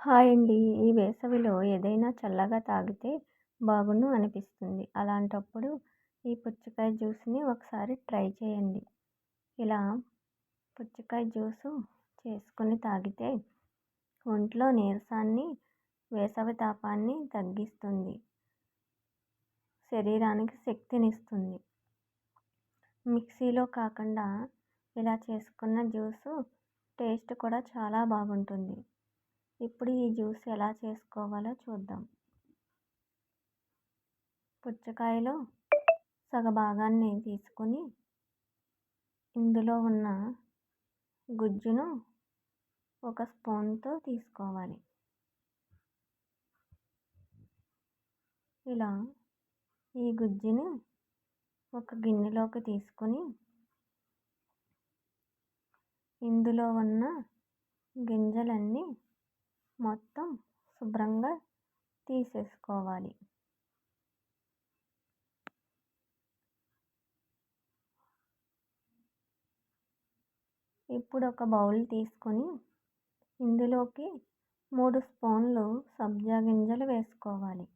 Hi అండి. ఈ వేసవిలో ఏదైనా చల్లగా తాగితే బాగుండు అనిపిస్తుంది. అలాంటప్పుడు ఈ పుచ్చకాయ జ్యూస్ని ఒకసారి ట్రై చేయండి. ఇలా పుచ్చకాయ జ్యూసు చేసుకుని తాగితే ఒంట్లో నీరసాన్ని వేసవి తాపాన్ని తగ్గిస్తుంది. శరీరానికి శక్తినిస్తుంది. మిక్సీలో కాకుండా ఇలా చేసుకున్న జ్యూసు టేస్ట్ కూడా చాలా బాగుంటుంది. ఇప్పుడు ఈ జ్యూస్ ఎలా చేసుకోవాలో చూద్దాం. పుచ్చకాయలో సగభాగాన్ని తీసుకొని ఇందులో ఉన్న గుజ్జును ఒక స్పూన్తో తీసుకోవాలి. ఇలా ఈ గుజ్జుని ఒక గిన్నెలోకి తీసుకొని ఇందులో ఉన్న గింజలన్నీ మొత్తం శుభ్రంగా తీసేసుకోవాలి. ఇప్పుడు ఒక బౌల్ తీసుకొని ఇందులోకి మూడు స్పూన్లు సబ్జా గింజలు వేసుకోవాలి.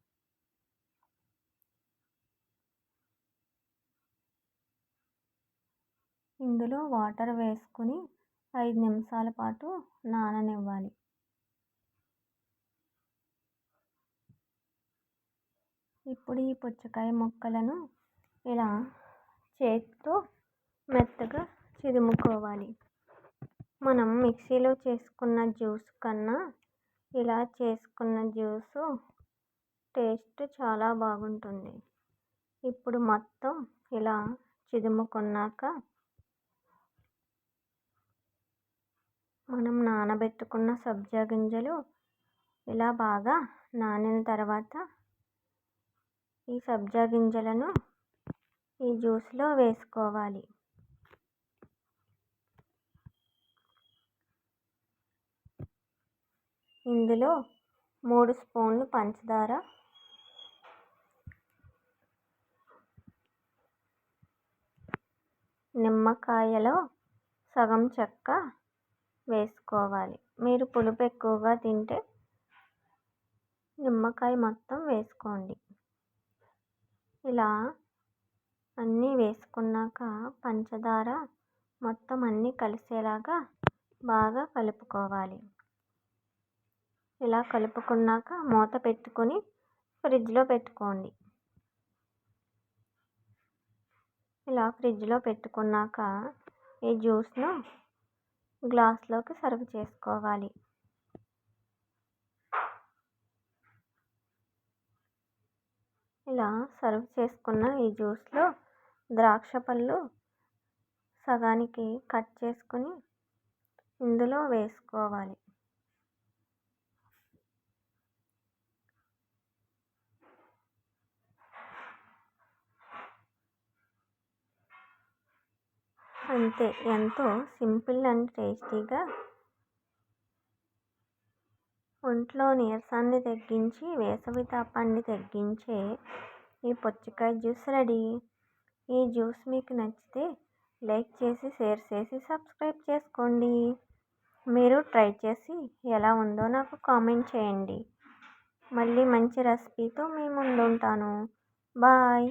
ఇందులో వాటర్ వేసుకుని ఐదు నిమిషాల పాటు నాననివ్వాలి. ఇప్పుడు ఈ పుచ్చకాయ ముక్కలను ఇలా చేతితో మెత్తగా చిదుముకోవాలి మనం మిక్సీలో చేసుకున్న జ్యూస్ కన్నా ఇలా చేసుకున్న జ్యూసు టేస్ట్ చాలా బాగుంటుంది. ఇప్పుడు మొత్తం ఇలా చిదుముకున్నాక మనం నానబెట్టుకున్న సబ్జా గింజలు ఇలా బాగా నానిన తర్వాత ఈ సబ్జా గింజలను ఈ జ్యూస్లో వేసుకోవాలి. ఇందులో మూడు స్పూన్లు పంచదార నిమ్మకాయలో సగం చెక్క వేసుకోవాలి. మీరు పులుపు ఎక్కువగా తింటే నిమ్మకాయ మొత్తం వేసుకోండి. ఇలా అన్నీ వేసుకున్నాక పంచదార మొత్తం అన్నీ కలిసేలాగా బాగా కలుపుకోవాలి. ఇలా కలుపుకున్నాక మూత పెట్టుకొని ఫ్రిడ్జ్లో పెట్టుకోండి. ఇలా ఫ్రిడ్జ్లో పెట్టుకున్నాక ఈ జ్యూస్ను గ్లాస్లోకి సర్వ్ చేసుకోవాలి. ఇలా సర్వ్ చేసుకున్న ఈ జ్యూస్లో ద్రాక్ష పళ్ళు సగానికి కట్ చేసుకుని ఇందులో వేసుకోవాలి. అంతే ఎంతో సింపుల్ అండ్ టేస్టీగా ఒంట్లో నీరసాన్ని తగ్గించి వేసవి తాపాన్ని తగ్గించే ఈ పుచ్చకాయ జ్యూస్ రెడీ. ఈ జ్యూస్ మీకు నచ్చితే లైక్ చేసి షేర్ చేసి సబ్స్క్రైబ్ చేసుకోండి. మీరు ట్రై చేసి ఎలా ఉందో నాకు కామెంట్ చేయండి. మళ్ళీ మంచి రెసిపీతో మీ ముందు ఉంటాను బాయ్.